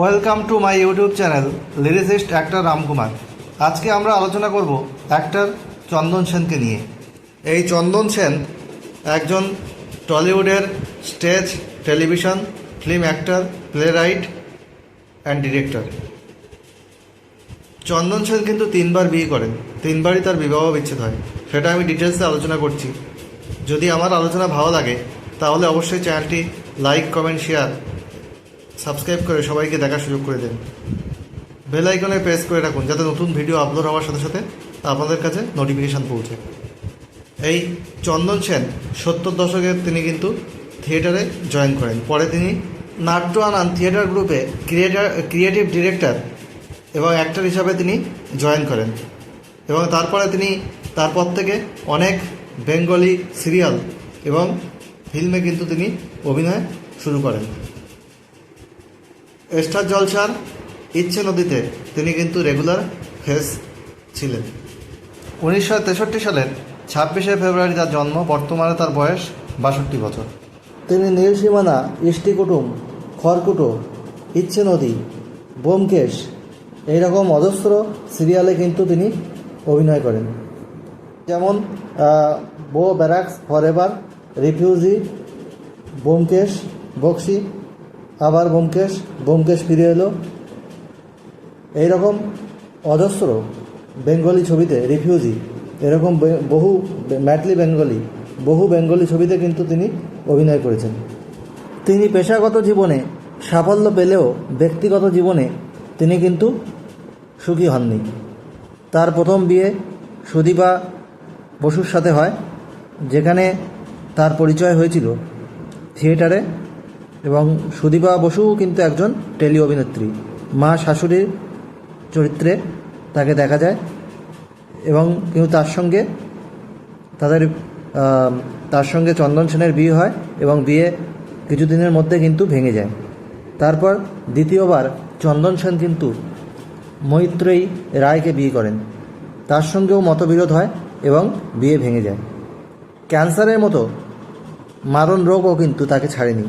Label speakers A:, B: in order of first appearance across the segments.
A: Welcome to my YouTube channel lyricist actor Ramkumar আজকে আমরা আলোচনা করব অ্যাক্টর চন্দন সেনকে নিয়ে। এই চন্দন সেন একজন টলিউডের stage, television film actor playwright and director Chandan Sen কিন্তু তিনবার বিয়ে করেন। তিনবারই তার বিবাহ বিচ্ছেদ হয়। সেটা আমি ডিটেলসে আলোচনা করছি। যদি আমার আলোচনা ভালো লাগে, তাহলে অবশ্যই চ্যানেলটি লাইক কমেন্ট শেয়ার সাবস্ক্রাইব করে সবাইকে দেখার সুযোগ করে দেন। বেল আইকনে প্রেস করে রাখুন, যাতে নতুন ভিডিও আপলোড হওয়ার সাথে সাথে আপনাদের কাছে নোটিফিকেশান পৌঁছে। এই চন্দন সেন সত্তর দশকের তিনি কিন্তু থিয়েটারে জয়েন করেন। পরে তিনি নাট্য আনান থিয়েটার গ্রুপে ক্রিয়েটার, ক্রিয়েটিভ ডিরেক্টর এবং অ্যাক্টর হিসাবে তিনি জয়েন করেন। এবং তারপরে তিনি তারপর থেকে অনেক বেঙ্গলি সিরিয়াল এবং ফিল্মে কিন্তু তিনি অভিনয় শুরু করেন। স্টার জলসার ইচ্ছে নদীতে তিনি কিন্তু রেগুলার ফেস ছিলেন। উনিশশো তেষট্টি সালের ছাব্বিশে ফেব্রুয়ারি তার জন্ম, বর্তমানে তার বয়স বাষট্টি বছর। তিনি নীলসীমানা ইষ্টি কুটুম খড়কুটো, ইচ্ছে নদী, বোমকেশ এইরকম অজস্র সিরিয়ালে কিন্তু তিনি অভিনয় করেন। যেমন Bow barracks forever refugee, Byomkesh, Bakshi আবার বোমকেশ বোমকেশ ফিরে এলো। এইরকম অজস্র বেঙ্গলি ছবিতে রিফিউজি, এরকম বহু ম্যাটলি বেঙ্গলি, বহু বেঙ্গলি ছবিতে কিন্তু তিনি অভিনয় করেছেন। তিনি পেশাগত জীবনে সাফল্য পেলেও ব্যক্তিগত জীবনে তিনি কিন্তু সুখী হননি। তার প্রথম বিয়ে সুদীপা বসুর সাথে হয়, যেখানে তার পরিচয় হয়েছিল থিয়েটারে। এবং সুদীপা বসুও কিন্তু একজন টেলি অভিনেত্রী। মা শাশুড়ির চরিত্রে তাকে দেখা যায় এবং কিন্তু তার সঙ্গে তাদের তার সঙ্গে চন্দন সেনের বিয়ে হয় এবং বিয়ে কিছুদিনের মধ্যে কিন্তু ভেঙে যায়। তারপর দ্বিতীয়বার চন্দন সেন কিন্তু মৈত্রেয়ী রায়কে বিয়ে করেন। তার সঙ্গেও মতবিরোধ হয় এবং বিয়ে ভেঙে যায়। ক্যান্সারের মতো মারণ রোগও কিন্তু তাকে ছাড়েনি।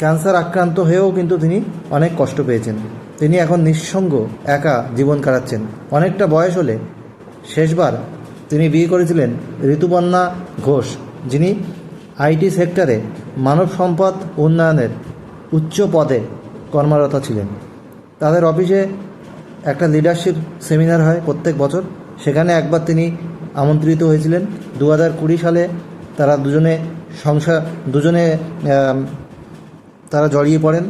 A: ক্যান্সার আক্রান্ত হয়েও কিন্তু তিনি অনেক কষ্ট পেয়েছেন। তিনি এখন নিঃসঙ্গ একা জীবন কাটাচ্ছেন। অনেকটা বয়স হলে শেষবার তিনি বিয়ে করেছিলেন ঋতুপর্ণা ঘোষ, যিনি আইটি সেক্টরে মানব সম্পদ উন্নয়নের উচ্চ পদে কর্মরত ছিলেন। তাদের অফিসে একটা লিডারশিপ সেমিনার হয় প্রত্যেক বছর। সেখানে একবার তিনি আমন্ত্রিত হয়েছিলেন। দু হাজার কুড়ি সালে তারা দুজনে সংসার দুজনে তারা জড়িয়ে পড়েন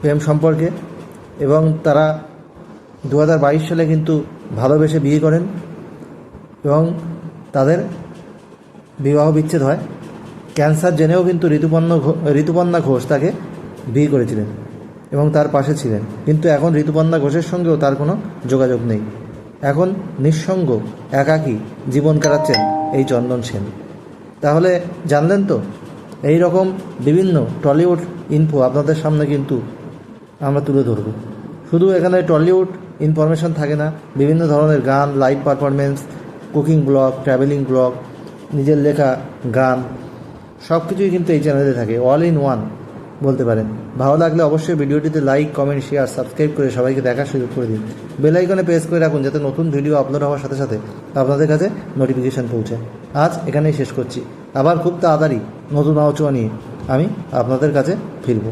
A: প্রেম সম্পর্কে এবং তারা দু হাজার বাইশ সালে কিন্তু ভালোবেসে বিয়ে করেন এবং তাদের বিবাহ বিচ্ছেদ হয়। ক্যান্সার জেনেও কিন্তু ঋতুপর্ণ ঋতুপর্ণা ঘোষ তাকে বিয়ে করেছিলেন এবং তার পাশে ছিলেন। কিন্তু এখন ঋতুপর্ণা ঘোষের সঙ্গেও তার কোনো যোগাযোগ নেই। এখন নিঃসঙ্গ, একাকী জীবন কাটাচ্ছেন এই চন্দন সেন। তাহলে জানলেন তো এই রকম বিভিন্ন টলিউড ইনফো আপনাদের সামনে কিন্তু আমরা তুলে ধরব। শুধু এখানে টলিউড ইনফরমেশন থাকে না, বিভিন্ন ধরনের গান live performance cooking vlog travelling vlog নিজের লেখা গান সব কিছুই কিন্তু এই চ্যানেলে থাকে অল ইন ওয়ান বলতে পারেন। ভালো লাগলে অবশ্যই ভিডিওটিতে লাইক কমেন্ট শেয়ার সাবস্ক্রাইব করে সবাইকে দেখার সুযোগ করে দিন। বেল আইকনে প্রেস করে রাখুন যাতে নতুন ভিডিও আপলোড হওয়ার সাথে সাথে আপনাদের কাছে নোটিফিকেশান পৌঁছে। আজ এখানেই শেষ করছি। আবার খুব তাড়াতাড়ি নতুন আলোচনা নিয়ে আমি আপনাদের কাছে ফিরবো।